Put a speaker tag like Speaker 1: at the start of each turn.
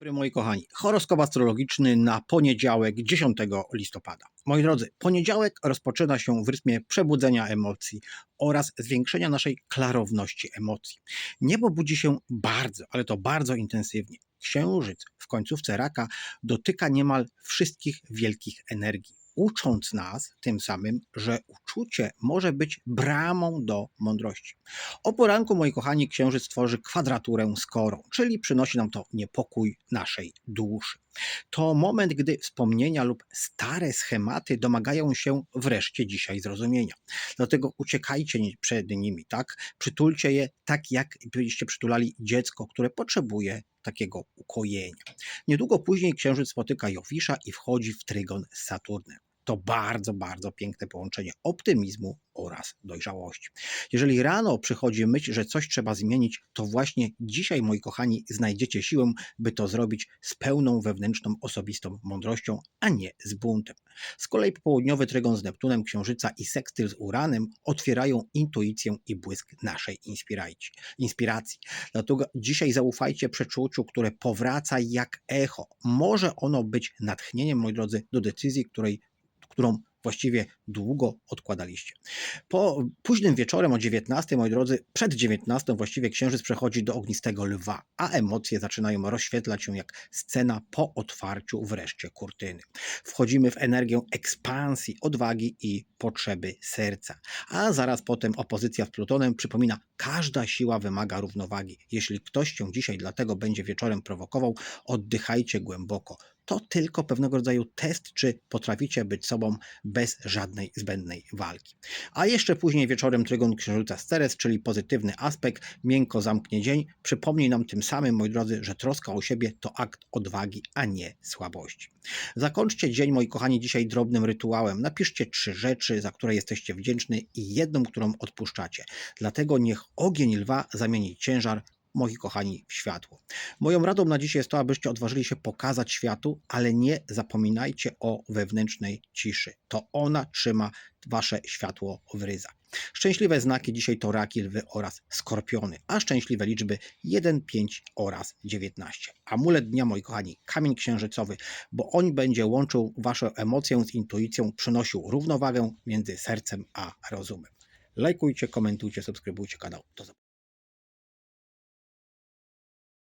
Speaker 1: Dobry, moi kochani, horoskop astrologiczny na poniedziałek 10 listopada. Moi drodzy, poniedziałek rozpoczyna się w rytmie przebudzenia emocji oraz zwiększenia naszej klarowności emocji. Niebo budzi się bardzo, ale to bardzo intensywnie. Księżyc w końcówce raka dotyka niemal wszystkich wielkich energii, ucząc nas tym samym, że uczucie może być bramą do mądrości. O poranku, moi kochani, księżyc tworzy kwadraturę z korą, czyli przynosi nam to niepokój naszej duszy. To moment, gdy wspomnienia lub stare schematy domagają się wreszcie dzisiaj zrozumienia. Dlatego uciekajcie przed nimi, tak? Przytulcie je tak, jak byście przytulali dziecko, które potrzebuje takiego ukojenia. Niedługo później księżyc spotyka Jowisza i wchodzi w trygon z Saturnem. To bardzo, bardzo piękne połączenie optymizmu oraz dojrzałości. Jeżeli rano przychodzi myśl, że coś trzeba zmienić, to właśnie dzisiaj, moi kochani, znajdziecie siłę, by to zrobić z pełną wewnętrzną, osobistą mądrością, a nie z buntem. Z kolei popołudniowy trygon z Neptunem, Księżyca i sekstyl z Uranem otwierają intuicję i błysk naszej inspiracji. Dlatego dzisiaj zaufajcie przeczuciu, które powraca jak echo. Może ono być natchnieniem, moi drodzy, do decyzji, której, którą właściwie długo odkładaliście. Po późnym wieczorem o 19, moi drodzy, przed 19 właściwie księżyc przechodzi do ognistego lwa, a emocje zaczynają rozświetlać się jak scena po otwarciu wreszcie kurtyny. Wchodzimy w energię ekspansji, odwagi i potrzeby serca. A zaraz potem opozycja z Plutonem przypomina, każda siła wymaga równowagi. Jeśli ktoś cię dzisiaj dlatego będzie wieczorem prowokował, oddychajcie głęboko. To tylko pewnego rodzaju test, czy potraficie być sobą bez żadnej zbędnej walki. A jeszcze później wieczorem trygon księżyca Ceres, czyli pozytywny aspekt, miękko zamknie dzień, przypomni nam tym samym, moi drodzy, że troska o siebie to akt odwagi, a nie słabości. Zakończcie dzień, moi kochani, dzisiaj drobnym rytuałem. Napiszcie trzy rzeczy, za które jesteście wdzięczni i jedną, którą odpuszczacie. Dlatego niech ogień lwa zamieni ciężar, moi kochani, światło. Moją radą na dziś jest to, abyście odważyli się pokazać światu, ale nie zapominajcie o wewnętrznej ciszy. To ona trzyma wasze światło w ryzach. Szczęśliwe znaki dzisiaj to raki, lwy oraz skorpiony, a szczęśliwe liczby 1, 5 oraz 19. Amulet dnia, moi kochani, kamień księżycowy, bo on będzie łączył waszą emocję z intuicją, przynosił równowagę między sercem a rozumem. Lajkujcie, komentujcie, subskrybujcie kanał. Do zobaczenia.